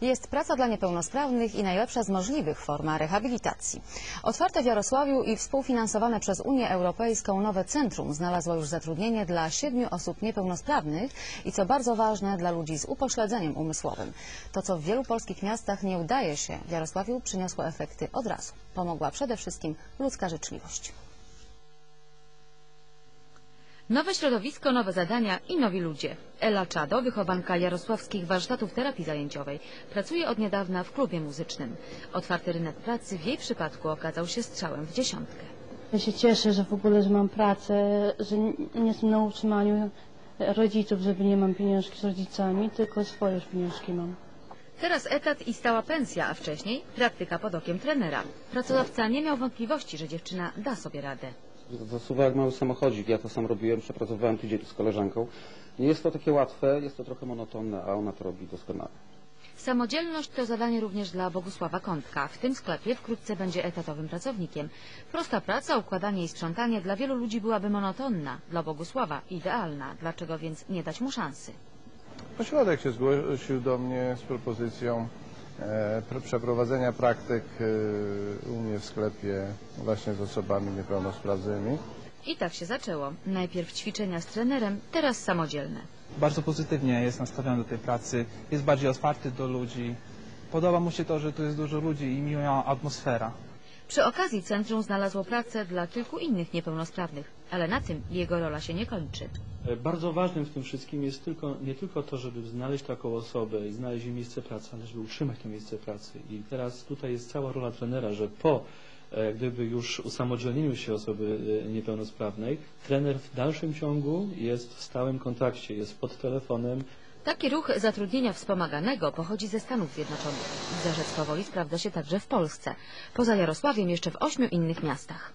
Jest praca dla niepełnosprawnych i najlepsza z możliwych forma rehabilitacji. Otwarte w Jarosławiu i współfinansowane przez Unię Europejską nowe centrum znalazło już zatrudnienie dla siedmiu osób niepełnosprawnych i co bardzo ważne dla ludzi z upośledzeniem umysłowym. To, co w wielu polskich miastach nie udaje się, w Jarosławiu przyniosło efekty od razu. Pomogła przede wszystkim ludzka życzliwość. Nowe środowisko, nowe zadania i nowi ludzie. Ela Czado, wychowanka jarosławskich warsztatów terapii zajęciowej, pracuje od niedawna w klubie muzycznym. Otwarty rynek pracy w jej przypadku okazał się strzałem w dziesiątkę. Ja się cieszę, że w ogóle, że mam pracę, że nie jestem na utrzymaniu rodziców, żeby nie mam pieniążki z rodzicami, tylko swoje pieniążki mam. Teraz etat i stała pensja, a wcześniej praktyka pod okiem trenera. Pracodawca nie miał wątpliwości, że dziewczyna da sobie radę. Zasuwa jak mały samochodzik, ja to sam robiłem, przepracowałem tydzień z koleżanką. Nie jest to takie łatwe, jest to trochę monotonne, a ona to robi doskonale. Samodzielność to zadanie również dla Bogusława Kątka. W tym sklepie wkrótce będzie etatowym pracownikiem. Prosta praca, układanie i sprzątanie dla wielu ludzi byłaby monotonna. Dla Bogusława idealna. Dlaczego więc nie dać mu szansy? Ośrodek się zgłosił do mnie z propozycją e, pr- przeprowadzenia praktyk e, u mnie sklepie właśnie z osobami niepełnosprawnymi. I tak się zaczęło. Najpierw ćwiczenia z trenerem, teraz samodzielne. bardzo pozytywnie jest nastawiony do tej pracy, jest bardziej otwarty do ludzi. Podoba mu się to, że tu jest dużo ludzi i miła atmosfera. Przy okazji centrum znalazło pracę dla kilku innych niepełnosprawnych, ale na tym jego rola się nie kończy. E, Bardzo ważnym w tym wszystkim jest tylko, nie tylko to, żeby znaleźć taką osobę i znaleźć jej miejsce pracy, ale żeby utrzymać to miejsce pracy. I teraz tutaj jest cała rola trenera, że po e, gdyby już usamodzielnieniu się osoby e, niepełnosprawnej, trener w dalszym ciągu jest w stałym kontakcie, jest pod telefonem, Taki ruch zatrudnienia wspomaganego pochodzi ze Stanów Zjednoczonych. Zarzec powoli sprawdza się także w Polsce. Poza Jarosławiem jeszcze w ośmiu innych miastach.